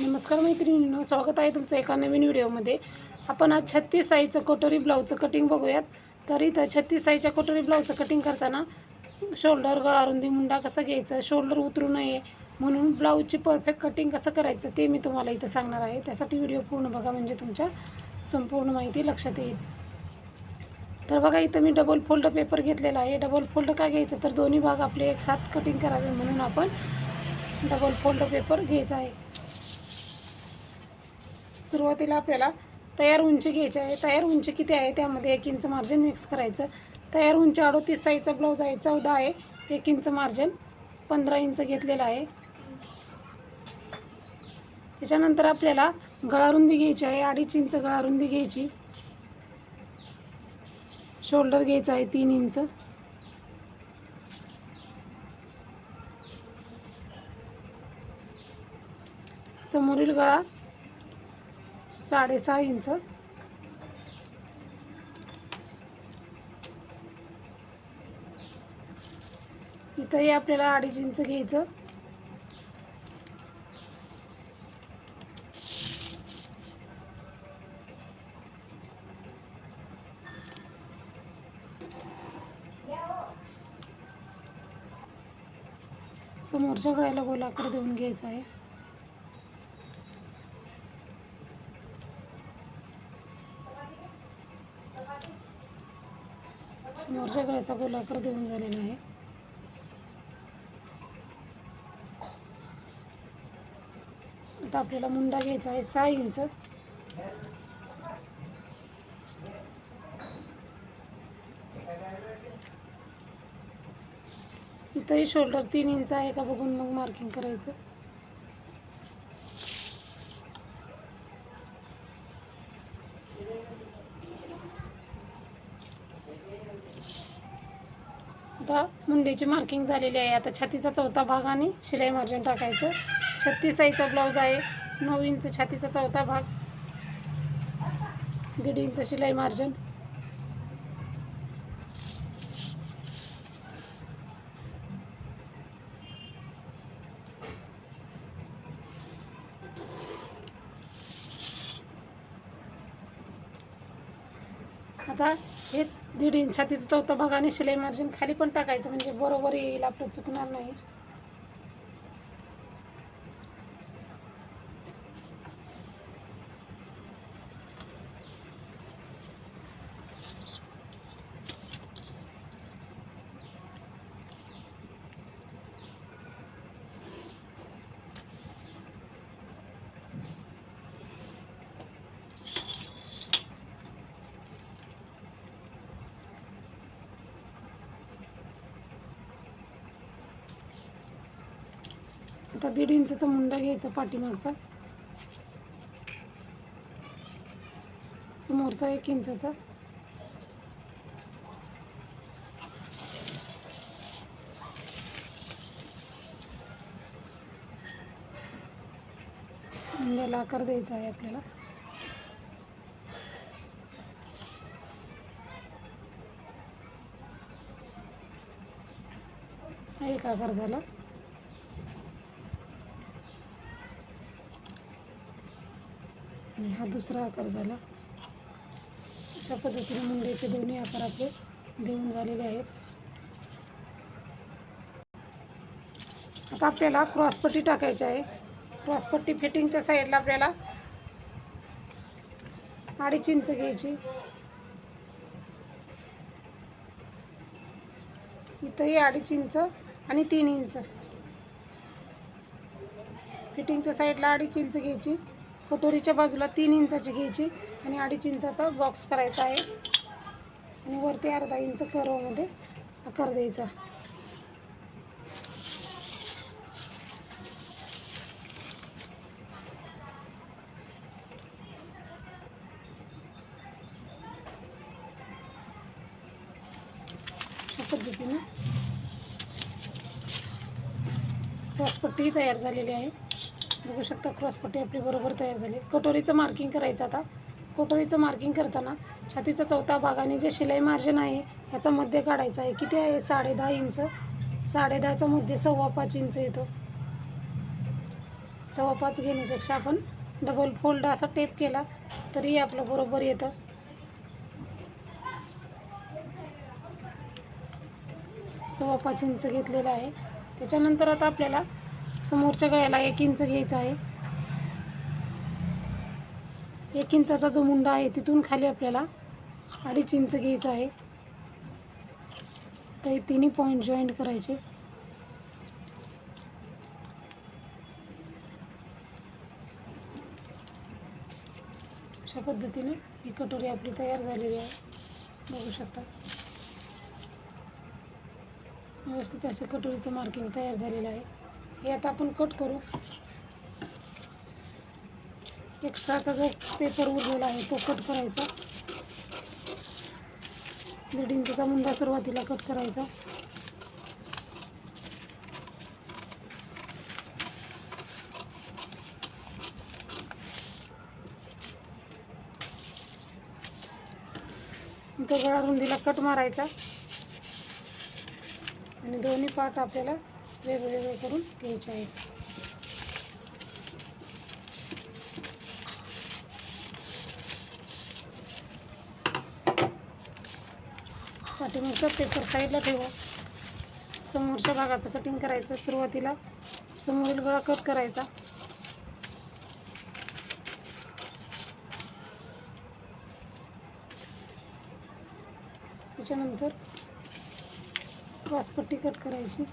नमस्कार मैत्रिणींनो स्वागत आहे तुमचं एका नवीन व्हिडिओमध्ये. आपण आज छत्तीस साईचं कटोरी ब्लाऊजचं कटिंग बघूयात. तर इथं छत्तीस साईच्या कटोरी ब्लाऊजचं कटिंग करताना शोल्डर गळा रुंदी मुंडा कसं घ्यायचं शोल्डर उतरू नये म्हणून ब्लाऊजची परफेक्ट कटिंग कसं करायचं ते मी तुम्हाला इथं सांगणार आहे. त्यासाठी व्हिडिओ पूर्ण बघा म्हणजे तुमच्या संपूर्ण माहिती लक्षात येईल. तर बघा इथं मी डबल फोल्ड पेपर घेतलेला आहे. डबल फोल्ड का घ्यायचं? तर दोन्ही भाग आपले एक साथ कटिंग करावे म्हणून आपण डबल फोल्ड पेपर घ्यायचा आहे. सुरुवातीला आपल्याला तयार उंची घ्यायची आहे. तयार उंची किती आहे? त्यामध्ये एक इंच मार्जिन मिक्स करायचं. तयार उंची अडोतीस साईजचा ब्लाऊज आहे चौदा आहे. एक इंच मार्जिन पंधरा इंच घेतलेला आहे. त्याच्यानंतर आपल्याला गळारुंदी घ्यायची आहे अडीच इंच गळारुंदी घ्यायची. शोल्डर घ्यायचं आहे तीन इंच. समोरील गळा साडेसहा इंच. इथंही आपल्याला अडीच इंच घ्यायचं. समोरच्या गळ्याला गोलाकार देऊन घ्यायचं आहे. समोरच्या सगळ्याचा गोलाकार देऊन झालेला आहे. आता आपल्याला मुंडा घ्यायचा आहे सहा इंच इथंही शोल्डर तीन इंच आहे का बघून मग मार्किंग करायचं. आता मुंडेची मार्किंग झालेली आहे. आता छातीचा चौथा भाग आणि शिलाई मार्जिन टाकायचं. छत्तीस साईजचा ब्लाऊज आहे. नऊ इंच छातीचा चौथा भाग. दीड इंच शिलाई मार्जिन आता हेच दीड इंचा तिचं चौथा भाग आणि शिलाई मार्जिन खाली पण टाकायचं म्हणजे बरोबर येईल आपलं चुकणार नाही. असा दीड इंचचा मुंडा घ्यायचा पाठीमागचा. समोरचा एक इंचाचा. मुंड्याला आकार द्यायचा आहे आपल्याला. एक आकार झाला. आणि हा दुसरा आकार झाला. अशा पद्धतीने मुंड्याचे दोन्ही आकार आपले देऊन झालेले आहेत. आता आपल्याला क्रॉसपट्टी टाकायची आहे. क्रॉसपट्टी फिटिंगच्या साईडला आपल्याला अडीच इंच घ्यायची. इथंही अडीच इंच आणि तीन इंच. फिटिंगच्या साईडला अडीच इंच घ्यायची. कटोरीच्या बाजूला तीन इंचाची घ्यायची आणि अडीच इंचाचा बॉक्स करायचा आहे. आणि वरती अर्धा इंच कर्वमध्ये आकार द्यायचा. पद्धतीनं पट्टी तयार झालेली आहे. बघू शकता क्रॉसपट्टी आपली बरोबर तयार झाली. कटोरीचं मार्किंग करायचं आता. कटोरीचं मार्किंग करताना छातीचा चौथा भाग आणि जे शिलाई मार्जिन आहे ह्याचा मध्य काढायचा आहे. किती आहे? साडे दहा इंच. साडे दहाचा मध्य सव्वा पाच इंच येतो. सव्वा पाच घेण्यापेक्षा आपण डबल फोल्ड असा टेप केला तरी आपलं बरोबर येतं. सव्वा पाच इंच घेतलेलं आहे. त्याच्यानंतर आता आपल्याला समोरच्या गळ्याला एक इंच घ्यायचं आहे. एक इंचाचा जो मुंडा आहे तिथून खाली आपल्याला अडीच इंच घ्यायचं आहे. तर हे तिन्ही पॉईंट जॉईंट करायचे. अशा पद्धतीने ही कटोरी आपली तयार झालेली आहे. बघू शकता. व्यवस्थित असे कटोरीचं मार्किंग तयार झालेलं आहे. हे आता आपण कट करू. एक्स्ट्राचा जो पेपर उरलेला आहे तो कट करायचा. दीड मुंडा सुरुवातीला कट करायचा. तो गळा रुंदीला कट मारायचा. आणि दोन्ही पार्ट आपल्याला वेगवेगळे करून घ्यायचे आहेत. पाठीमागचा पेपर साईडला ठेवा. समोरच्या भागाचं कटिंग करायचं सुरुवातीला समोरील गळा कट करायचा. त्याच्यानंतर क्रॉसपट्टी कट करायची.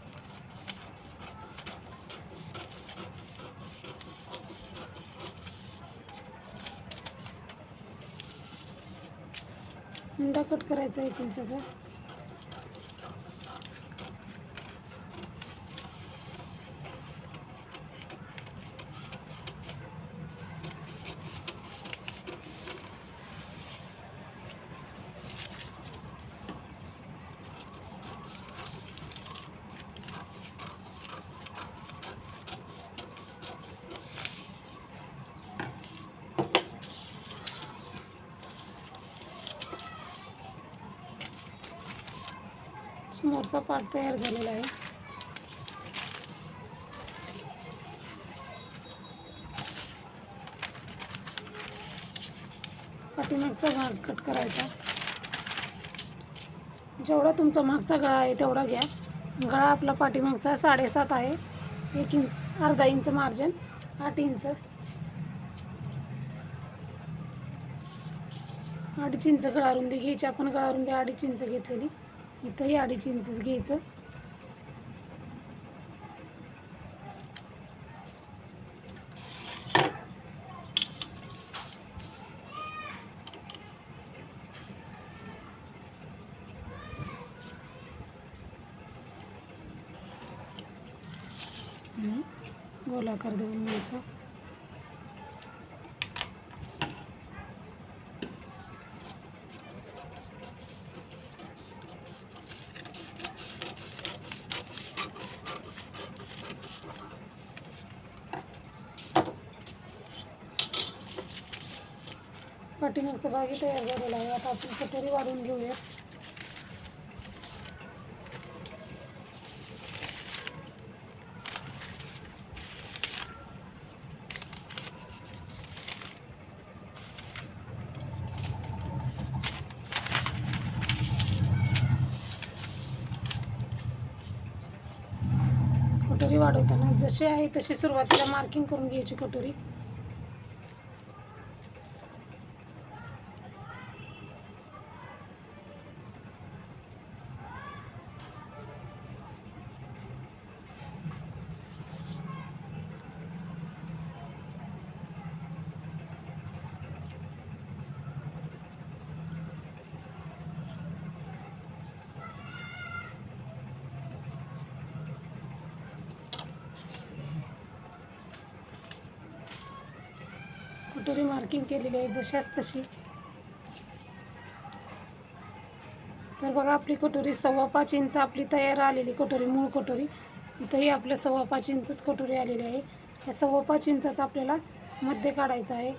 अंडा कट करायचा आहे इंचाचा समोरचा पार्ट तयार झालेला आहे. पाठीमागचा भाग कट करायचा. जेवढा तुमचा मागचा गळा आहे तेवढा घ्या. गळा आपला पाठीमागचा साडेसात आहे. एक इंच अर्धा इंच मार्जिन आठ इंच. अडीच इंच गळारुंदी घ्यायची. आपण गळारुंदी अडीच इंच घेतलेली. इथंही अडीच इंचच घ्यायचं. गोलाकार देऊन घ्यायचा. कटिंगचं भागही तयार झालेला आहे. आता आपण कटोरी वाढवून घेऊया. कटोरी वाढवताना जशी आहे तशी सुरुवातीला मार्किंग करून घ्यायची कटोरी. कटोरी मार्किंग केलेली आहे जशाच तशी. तर बघा आपली कटोरी सव्वा पाच इंच आपली तयार आलेली कटोरी मूळ कटोरी. इथंही आपलं सव्वा पाच इंचच कटोरी आलेली आहे. या सव्वा पाच इंचाचा आपल्याला मध्ये काढायचा आहे.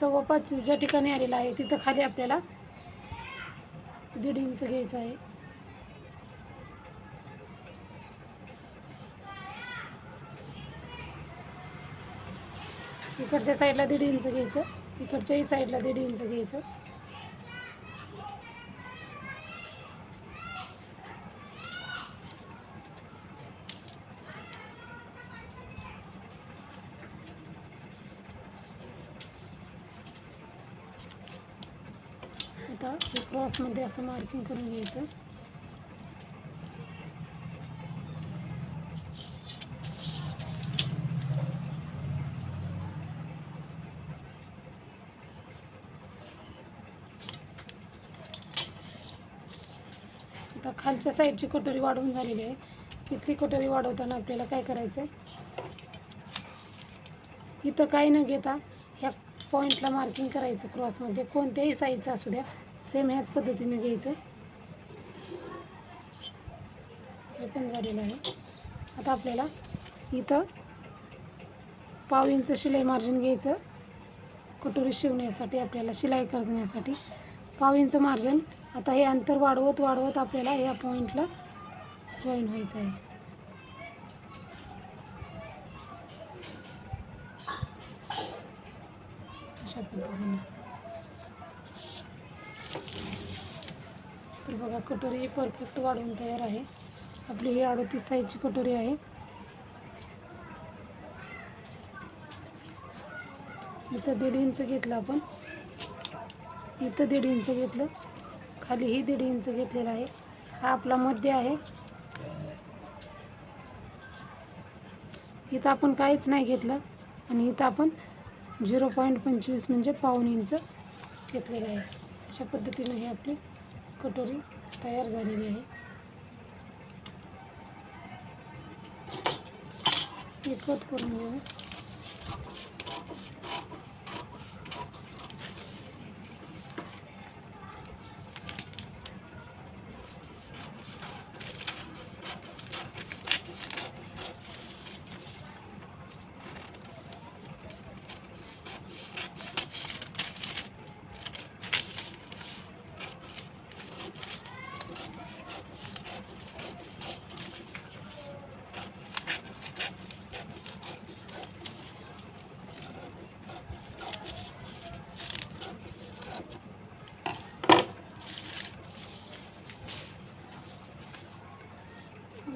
सव्वा पाच ज्या ठिकाणी आलेला आहे तिथं खाली आपल्याला दीड इंच घ्यायचं आहे. इकडच्या साईडला दीड इंच घ्यायचं इकडच्याही साईडला दीड इंच घ्यायचं. आता क्रॉसमध्ये असं मार्किंग करून घ्यायचं. खालच्या साईडची कटोरी वाढवून झालेली आहे. इथली कटोरी वाढवताना आपल्याला काय करायचं आहे इथं काही न घेता ह्या पॉईंटला मार्किंग करायचं क्रॉसमध्ये कोणत्याही साईजचं असू द्या सेम ह्याच पद्धतीने घ्यायचं. हे पण झालेलं आहे. आता आपल्याला इथं पाव इंच शिलाई मार्जिन घ्यायचं. कटोरी शिवण्यासाठी आपल्याला शिलाई करण्यासाठी पाव इंच मार्जिन आता हे अंतर वाढवत वाढवत आपल्याला या पॉईंटला जॉईन व्हायचं आहे. अशा पद्धतीने. तर बघा कटोरी परफेक्ट वाढवून तयार आहे. आपली ही अडतीस साईजची कटोरी आहे. इथं दीड इंच घेतलं आपण. इथं दीड इंच घेतलं. खालीही दीड इंच घेतलेला आहे. हा आपला मध्य आहे. इथं आपण काहीच नाही घेतलं आणि इथं आपण झिरो पॉईंट पंचवीस म्हणजे पाऊन इंच घेतलेलं आहे. अशा पद्धतीने ही आपली कटोरी तयार झालेली आहे. हे कट करून घेऊ.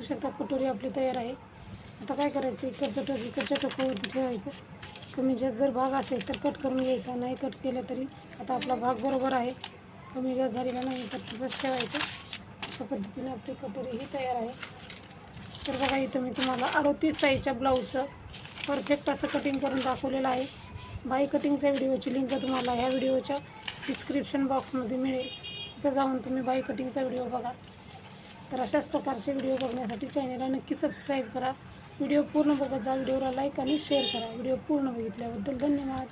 शकता कटोरी आपली तयार आहे. आता काय करायचं? इकडचं टोक इकडच्या टोकावरती ठेवायचं. कमी जास्त जर भाग असेल तर कट करून घ्यायचा. नाही कट केलं तरी आता आपला भाग बरोबर आहे. कमी जास्त झालेला नाही तर तसंच ठेवायचं. अशा पद्धतीने आपली कटोरी ही तयार आहे. तर बघा इथं मी तुम्हाला अडतीस साईजच्या ब्लाऊजचं परफेक्ट असं कटिंग करून दाखवलेलं आहे. बाई कटिंगच्या व्हिडिओची लिंक तुम्हाला ह्या व्हिडिओच्या डिस्क्रिप्शन बॉक्समध्ये मिळेल. तिथं जाऊन तुम्ही बाई कटिंगचा व्हिडिओ बघा. तर अशाच प्रकारचे व्हिडिओ बघण्यासाठी चॅनलला नक्की सबस्क्राईब करा. व्हिडिओ पूर्ण बघत जा व्हिडिओला लाईक आणि शेअर करा. व्हिडिओ पूर्ण बघितल्याबद्दल धन्यवाद.